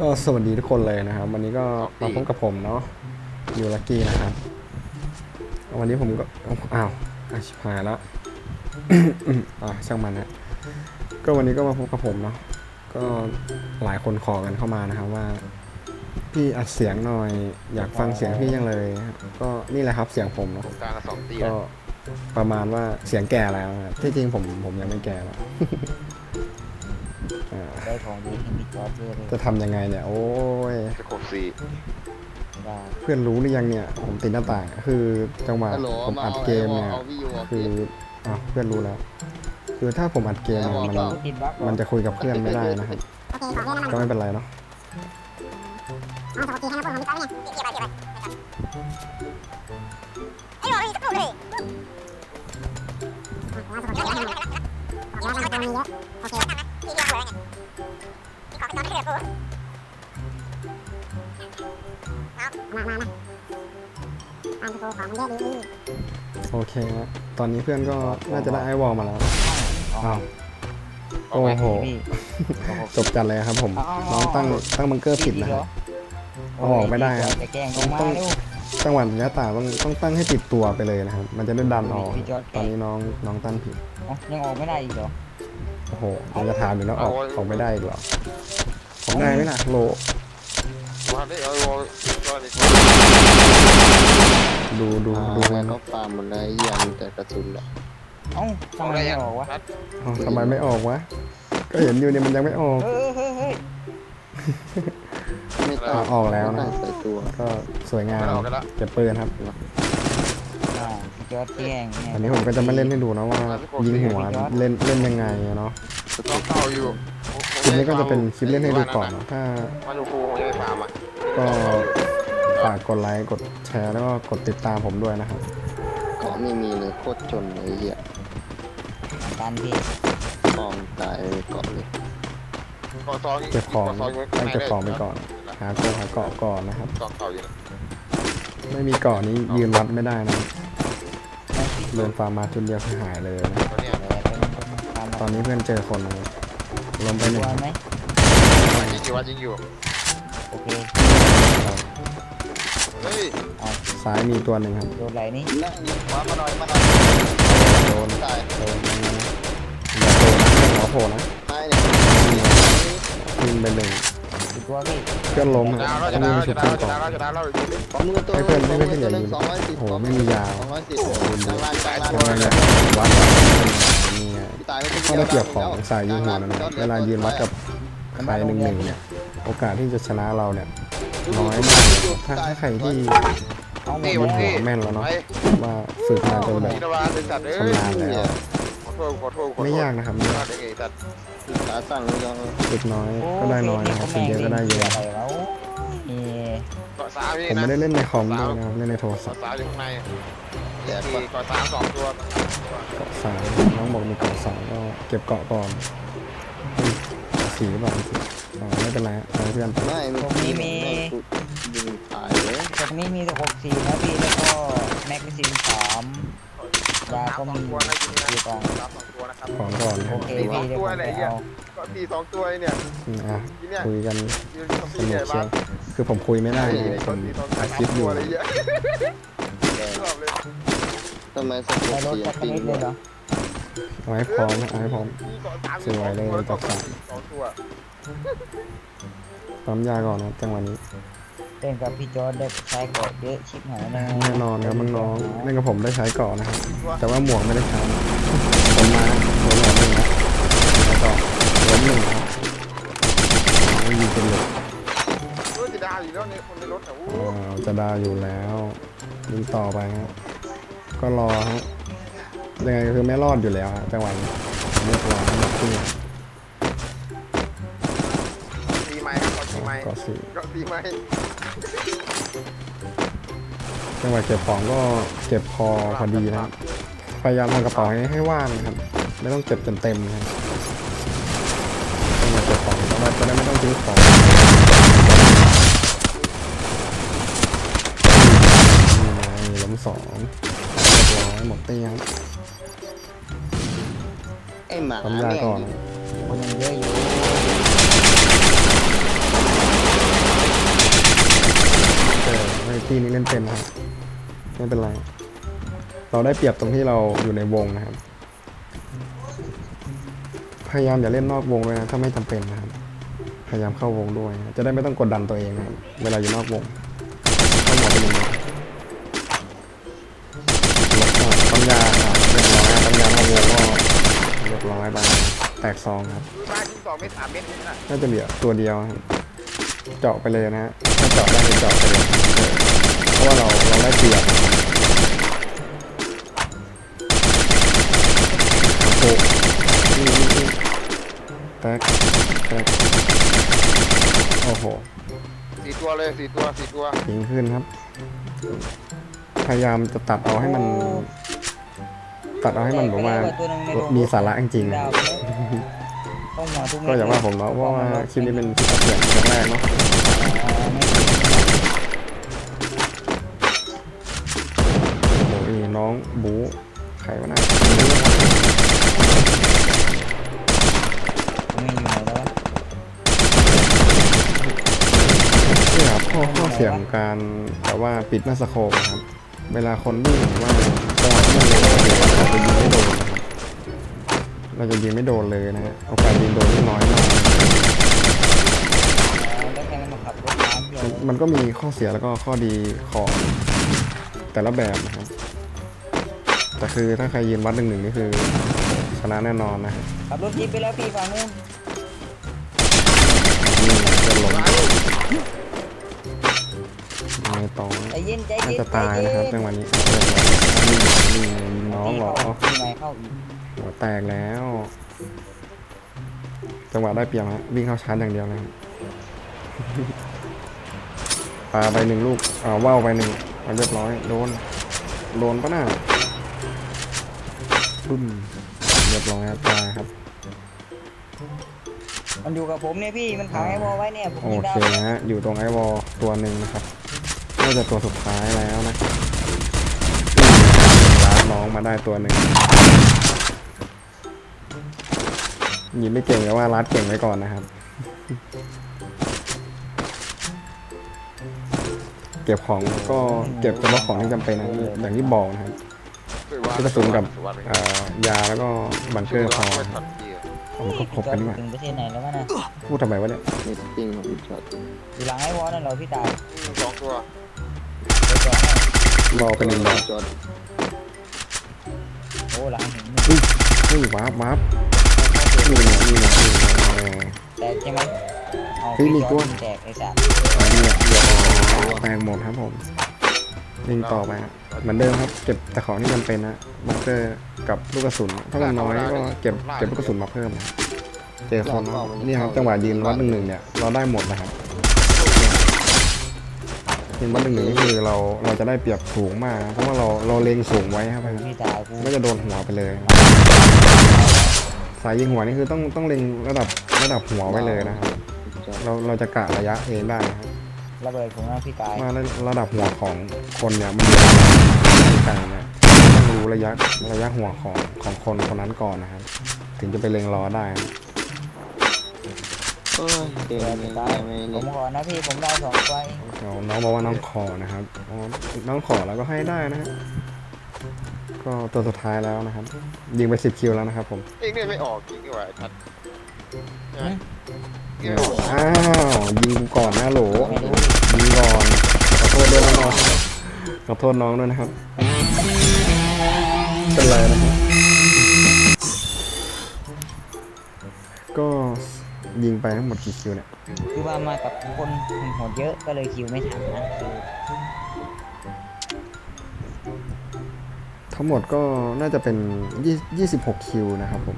ก็สวัสดีทุกคนเลยนะครับ วันนี้ก็มาพบกับผมเนาะอยู่ลักกี้นะครับ วันนี้ผมก็อ้าวอาชิบหายแล้วอ่าช่างมันนะก็วันนี้ก็มาพบกับผมเนาะก็หลายคนขอกันเข้ามานะครับว่า พี่อัดเสียงหน่อย อยากฟังเสียงพี่ยังเลยครับก็นี่แหละครับเสียงผมเนาะผมกลางกับสองตีก็ประมาณว่าเสียงแก่แล้วนะครับที่จริงผมผมยังไม่แก่หรอกอ่าได้ ของดีให้พี่จอร์ดด้วยเลยจะทำยังไงเนี่ย โอ้ย จะครบสี่ได้เพื่อนรู้หรือยังเนี่ย ผมติดหน้าต่าง คือจังหวะฮัลโหลผมมาอัดเอาเกมเนี่ย เอาวิวเอาคืออะเพื่อนรู้แล้ว คือถ้าผมอัดเกมเนี่ยมันติดบั๊กมันจะคุยกับเพื่อนไม่ได้นะครับ ก็ไม่เป็นไรเนาะ โอเคครับตอนนี้เพื่อนก็น่าจะได้ไอวอลมาแล้วอ้าวโอ้โหพี่จบจัดเลยครับผมน้องตั้งตั้งบังเกอร์ผิดนะครับเอาออกไม่ได้ครับจะแกล้งลงมาเร็วจังหวะหน้าต่างต้องต้องตั้งให้ติดตัวไปเลยนะครับ มันจะได้ดันออกพี่จอร์จตอนนี้น้องน้องตั้งผิดเอ้ายังออกไม่ได้อีกเหรอ โอ้โหยังจะถามอยู่แล้วออกออกไม่ได้อีกเหรอผม ได้ไหมล่ะโลวันนี้เอาก็นี่ดูดูอ่าดูแล้มัวนก็ฟาร์มหมดเลยยังแต่กระสุนแหละเอ้าทำไมไม่ออกวะ อ้าวทำไมไม่ออกวะ ก็เห็นอยู่เนี่ยมันยังไม่ออก เฮ้ยเฮ้ยเฮ้ยไม่ต้องอ่าออกแล้วนะ ไม่ต้องใส่ตัวก็สวยงามไม่ออกกันละเก็บปืนครับ อ่าพี่จอร์ดแกล้งเยอันนี้ผมก็จะไม่เล่นให้ดูนะว่ายิงหัวเล่นเล่นยังไงเนาะน้องเก่าอยู่ค ลิปนี้ก็จะเป็นคลิปเล่นให้ดูก่อนนะถ้ามาดูครูผมจะไปฟาร์มอะก็ฝากกดไลค์กดแชร์แล้วก็กดติดตามผมด้วยนะครับเกาะไม่มีเลยโคตรจนเลยไอ้เหี้ยการพี่กองตายเลยเกาะเลยก่อซองเก็บของให้เก็บของไปก่อนหาโกหาเกาะก่อนนะครับกองเก่าอยู่ไม่มีเกาะนี้ยืนวัดไม่ได้นะเดินฟาร์มมาจุดเดียวคือหายเลยนะตัวเนี้ยเดี๋ยวเป็นตามตอนนี้เพื่อนเจอคนหนึ่ง ล้มไปหนึ่งตัวไหมยิงอยู่ว่ายิงอยู่โอเคเฮ้ยซ้ายมีตัวหนึ่งครับโดนไหลนี่นั่งมามาหน่อยมาหน่อยโดนตายโดนอย่าโผล่นะอย่าโผล่นะตายเนี่ยยิงไปหนึ่งอีกตัวพี่เพื่อนล้มจะครับดาวแล้วต้จะองดาวมีแล้วชุจะดดาขึ้วนแล้วก่อนจะดาวแล้วจะดาวแล้วของมือตัวให้เพื่อนให้เพื่อนตัวหนึ่งอย่าสองร้อยสิบโอ้โหไม่มียาวสองร้อยสิบโอ้โหด้านล่างด้านล่างยังไงเนี่ยวัดนี่ไง ตายไปถ้าเราเกี่ยวของสายยิงหัวนะนะเวลายืนวัดกับใครหนึ่งหนึ่งเนี่ยโอกาสที่จะชนะเราเนี่ยน้อยมากถ้าถ้าใครที่เอาหมดนี่แล้วันวนี้แม่นแล้วเนอะไปว่าฝึกมาจนแบบนี่นะว่าเป็นสัตว์เอ้ยชำนาญแล้วขอโทษขอโทษขอโทษไม่ยากนะครับไม่ยากได้ไงสัตว์ขาสั่งเลยเราฝึกน้อยก็ได้น้อยนะครับฝึกเยอะก็ได้เยอะอะไรแล้วนี่เกาะสามนี่ผมนะไม่ได้เล่นในคอมด้วยนะครับเล่นในโทรศัพเกาะท์ สามอยู่ข้างในแดดมีปะเกาะสามสองตัวเกาะสามน้องบอกมีเกาะสามก็เก็บเกาะก่อนเฮ้ยเกาะสี่หรือเปล่าอ๋อไม่เป็นไรเอาให้เพื่อนไปไม่มียิงตายเลยตรงนี้มีแต่หกสี่นะพี่แล้วก็แม็กซิมสามยาก็มีตัวนะจริงนะอยู่กล่องสามสองตัวนะครับ ก่อนก่อนนะคโอรับเคพี่เดี๋ยวผมไปเอาก็ตีสองตัวเนี่ยอืมอะทีเนี้ยคุยกันยืนสตีนุเนี่กยเชีบ้ายวคือผมคุยไม่ได้ไงผก็มตีสองอัดคลิปอยู่อะไรเงี้ยแดดชอบเลย ทำไมสะกไปดรถเสียจังกรปิ้งนิดเลยเหรอเอาให้พร้อมนะเอาให้พร้อม สวยเลยเกาะสาม สองตัวปั๊มยาก่อนนะจังหวะนี้ เล่นกับพี่จอร์ดได้ใช้เกาะเยอะชิบหายเลยแน่นอนครับน้องๆเล่นกับผมได้ใช้เกาะนะครับ แต่ว่าหมวกไม่ได้ใช้ผมมาหัวหนอนหนึ่งนะแล้วก็ล้มหนึ่งครับไม่ยิงเป็นเหล็กรู้จะดาวอยู่แล้วในคนในรถอะเอ่อจะดาวอยู่แล้วยิงต่อไปครับ ก็รอฮะยังไงก็คือไม่รอดอยู่แล้วฮะจังหวะนี้เรียบร้อยหมดที่ตีไม้ครับตีไม้เกาะสี่ก็ตีไม้จังหวะเก็บของก็เก็บพอพอดีนะครับพยายามทำกระเป๋าให้ให้ว่างนะครับ ไม่ต้องเก็บจนเต็มนะครับจังหวะเก็บของเราจะได้ไม่ต้องทิ้งของนี่ไงล้มสอง ให้หมดเตียงไอหมาทำยาก่อนคนยังเยอะอยู่เออไอที่นี้เล่นเป็นครับไม่เป็นไร เราได้เปรียบตรงที่เราอยู่ในวงนะครับ พยายามอย่าเล่นนอกวงเลยนะถ้าไม่จำเป็นนะครับ พยายามเข้าวงด้วย จะได้ไม่ต้องกดดันตัวเองนะเวลาอยู่นอกวง ปัญญาครับเรียบร้อยปัญญานอกวงก็เรียบร้อยไปแตกซองครับคือบ้านที่สองเมตรสามเมตรนี่นะน่าจะเหลือตัวเดียวครับเจาะไปเลยนะฮะถ้าเจาะได้คือเจาะไปเลยเพราะว่าเราเราได้เปรียนะครับโอ้โหนี่นี่นี่แตกแตกโอ้โหสี่ตัวเลยสี่ตัวสี่ตัว ยิงขึ้นครับ พยายามจะตัดเอาให้มัน ตัดเอาให้มันแบบว่าตัวหนึ่งในโรงมีสาระจริงๆดานะวไปแล้วต้องหัวทุกเม็ดก็อย่างว่าผมเนาะเพราะว่าคลิปนี้เป็นคลิปอัปเดตครั้งแรกเนาะอ๋อไม่โอ้โหนี่น้องบูใครวะนะไม่อยู่ไหนแล้ววะนี่ครับข้อข้อเสียของการแบบว่าปิดหน้าสโคปนะครับ เวลาคนวิ่งหรือว่าจังหวะที่มันเร็วเราจะยิงไม่โดนนะครับเราจะยิงไม่โดนเลยนะฮะโอกาสยิงโดนนี่น้อยมากอ๋อแล้วแค่นั้นมาขับรถน้ำเดียวมันมันก็มีข้อเสียแล้วก็ข้อดีของแต่ละแบบนะครับแต่คือถ้าใครยืนวัดหนึ่งหนึ่งนี่คือชนะแน่นอนนะฮะ ขับรถจิ๊บไปแล้วพี่ฝั่งนู้นนี่ ไม่ต้องใจเย็นใจน่าเย็นจะตายนะครับจังหวะนี้นี่นี่ยิงน้องเหรอพี่ไม่เข้าอีกหัวแตกแล้ว จังหวะได้เปรียบฮะวิ่งเข้าชาร์จอย่างเดียวเลยครับปาไปหนึ่งลูกอ่าว่าวไปหนึ่งเอาเรียบร้อยโดนโดนปะน่ะปึ้มเรียบร้อยครับตายครับมันอยู่กับผมเนี่ยพี่มันขายให้พอไว้เนี่ยผมโอยิงดาเควนะฮะอยู่ตรงไอวอลตัวหนึ่งนะครับ น่าจะตัวสุดท้ายแล้วนะลาดน้องมาได้ตัวหนึ่งยิงไม่เก่งแต่ว่ารัดเก่งไว้ก่อนนะครับ เก็บของก็เก็บเฉพาะของที่จำเป็นนะอย่างที่บอกนะครับที่กระสุนกับเอ่อยาแล้วก็บังเกอร์พอไม่นะคตัรับดเกียร์ผมก็ครบกันดีกว่าถึงประเทศไหนแล้ววะนะพูดทำไมวะเนี่ยเน็ตปิ้งของพี่จอดอยู่หลังไอ้วอลนั่นเหรอพี่ตายสองตัว ไปจอดให้รอเป็นหนึ่งดอกจอดโอ้หลังถึงเฮ้ยเฮ้ยวาร์ปวาร์ปนี่เนี่ยนี่เนี่ยนี่เนี่ยเออ แตกใช่ไหมเอาเฮ้ยมีตัว แตกไอ้สัตว์อันนี้เนี่ยเดี๋ยวแตงหมดครับผมวิ่งต่อไปฮะเหมือนเดิมครับ เก็บแต่ของที่จำเป็นนะบังเกอร์กับลูกกระสุน ถ้ามันน้อยก็เก็บเก็บลูกกระสุนมาเพิ่มนะเจอคนนะนี่ครับจังหวะยืนวัดหนึ่งหนึ่งเนี่ยเราได้หมดนะครับ ยืนวัดหนึ่งหนึ่งนี่คือเราเราจะได้เปรียบสูงมากนะเพราะว่าเราเราเล็งสูงไว้ครับพี่ตายกูไม่จะโดนหัวไปเลยสายยิงหัวนี่คือต้องต้องเล็งระดับระดับหัวไว้เลยนะครับจอดเราเราจะกะระยะเองได้นะครับระเบิดผมนะพี่ตายว่าระดับหัวของคนเนี่ยมันอยู่ที่ไกลเนี่ยต้องรู้ระยะระยะหัวของของคนคนนั้นก่อนนะครับ ถึงจะไปเล็งรอได้นะ โอ้ยเก่งเดี๋ยวไม่พี่ได้ตายไม่ผเล่มนขอนะพี่ผมได้สองไฟเดี๋ยวน้องบอกว่าน้องขอนะครับอ๋อน้องขอแล้วก็ให้ได้นะครับก็ตัวสุดท้ายแล้วนะครับ ยิงไปสิบคิวแล้วนะครับ ผมเองเนี่ยไม่ออกจริงดีกว่าไอ้ทัดหึเองไม่ออกอ้าวยิงกูก่อนนะโหลไม่รู้ยิงก่อนขอโทษด้วยนะน้องขอโทษน้องด้วยนะครับเป็นไรนะครับ ยิงไปทั้งหมดกี่คิวเนี่ยคือว่ามากับคนโหดเยอะก็เลยคิวไม่ทันนะคือทั้งหมดก็น่าจะเป็น20 26คิวนะครับผม